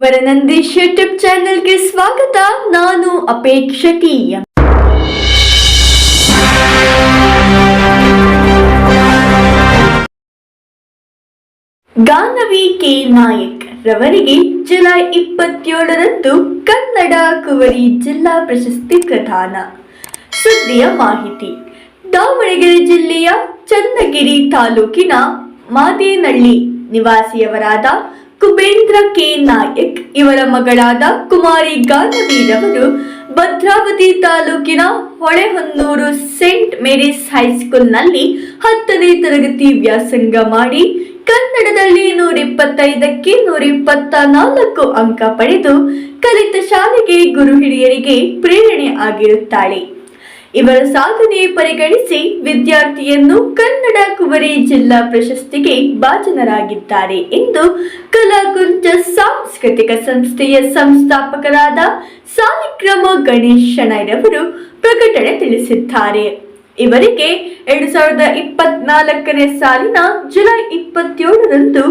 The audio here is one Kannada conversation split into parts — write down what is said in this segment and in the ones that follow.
ವರನಂದೀಶ್ ಯೂಟ್ಯೂಬ್ ಚಾನೆಲ್ಗೆ ಸ್ವಾಗತ. ನಾನು ಅಪೇಕ್ಷಕೀಯ. ಗಾನವಿ ಕೆ. ನಾಯಕ್ ರವರಿಗೆ ಜುಲೈ ಇಪ್ಪತ್ತೇಳರಂದು ಕನ್ನಡ ಕುವರಿ ಜಿಲ್ಲಾ ಪ್ರಶಸ್ತಿ ಪ್ರದಾನ. ಸುದ್ದಿಯ ಮಾಹಿತಿ. ದಾವಣಗೆರೆ ಜಿಲ್ಲೆಯ ಚನ್ನಗಿರಿ ತಾಲೂಕಿನ ಮಾದೇನಹಳ್ಳಿ ನಿವಾಸಿಯವರಾದ ಕುಬೇಂದ್ರ ಕೆ. ನಾಯಕ್ ಇವರ ಮಗಳಾದ ಕುಮಾರಿ ಗಾನವಿರವರು ಭದ್ರಾವತಿ ತಾಲೂಕಿನ ಹೊಳೆಹೊನ್ನೂರು ಸೇಂಟ್ ಮೇರೀಸ್ ಹೈಸ್ಕೂಲ್ನಲ್ಲಿ ಹತ್ತನೇ ತರಗತಿ ವ್ಯಾಸಂಗ ಮಾಡಿ ಕನ್ನಡದಲ್ಲಿ ನೂರ ಇಪ್ಪತ್ತೈದಕ್ಕೆ ನೂರ ಇಪ್ಪತ್ತ ನಾಲ್ಕು ಅಂಕ ಪಡೆದು ಕಲಿತ ಶಾಲೆಗೆ ಗುರು ಹಿರಿಯರಿಗೆ ಪ್ರೇರಣೆ ಆಗಿರುತ್ತಾಳೆ. ಇವರ ಸಾಧನೆ ಪರಿಗಣಿಸಿ ವಿದ್ಯಾರ್ಥಿಯನ್ನು ಕನ್ನಡ ಕುವರಿ ಜಿಲ್ಲಾ ಪ್ರಶಸ್ತಿಗೆ ಭಾಜನರಾಗಿದ್ದಾರೆ ಎಂದು ಕಲಾಕುಂಚ ಸಾಂಸ್ಕೃತಿಕ ಸಂಸ್ಥೆಯ ಸಂಸ್ಥಾಪಕರಾದ ಸಾಲಿಕ್ರಮ ಗಣೇಶ್ ಶಣೈರವರು ಪ್ರಕಟಣೆ ತಿಳಿಸಿದ್ದಾರೆ. ಇವರಿಗೆ ಎರಡು ಸಾವಿರದ ಇಪ್ಪತ್ನಾಲ್ಕನೇ ಸಾಲಿನ ಜುಲೈ ಇಪ್ಪತ್ತೇಳರಂದು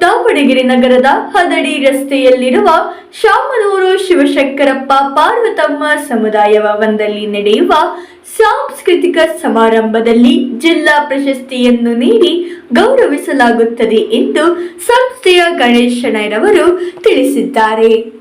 ದಾವಣಗೆರೆ ನಗರದ ಹದಡಿ ರಸ್ತೆಯಲ್ಲಿರುವ ಶಾಮನೂರು ಶಿವಶಂಕರಪ್ಪ ಪಾರ್ವತಮ್ಮ ಸಮುದಾಯ ಭವನದಲ್ಲಿ ನಡೆಯುವ ಸಾಂಸ್ಕೃತಿಕ ಸಮಾರಂಭದಲ್ಲಿ ಜಿಲ್ಲಾ ಪ್ರಶಸ್ತಿಯನ್ನು ನೀಡಿ ಗೌರವಿಸಲಾಗುತ್ತದೆ ಎಂದು ಸಂಸ್ಥೆಯ ಗಣೇಶ್ ತಿಳಿಸಿದ್ದಾರೆ.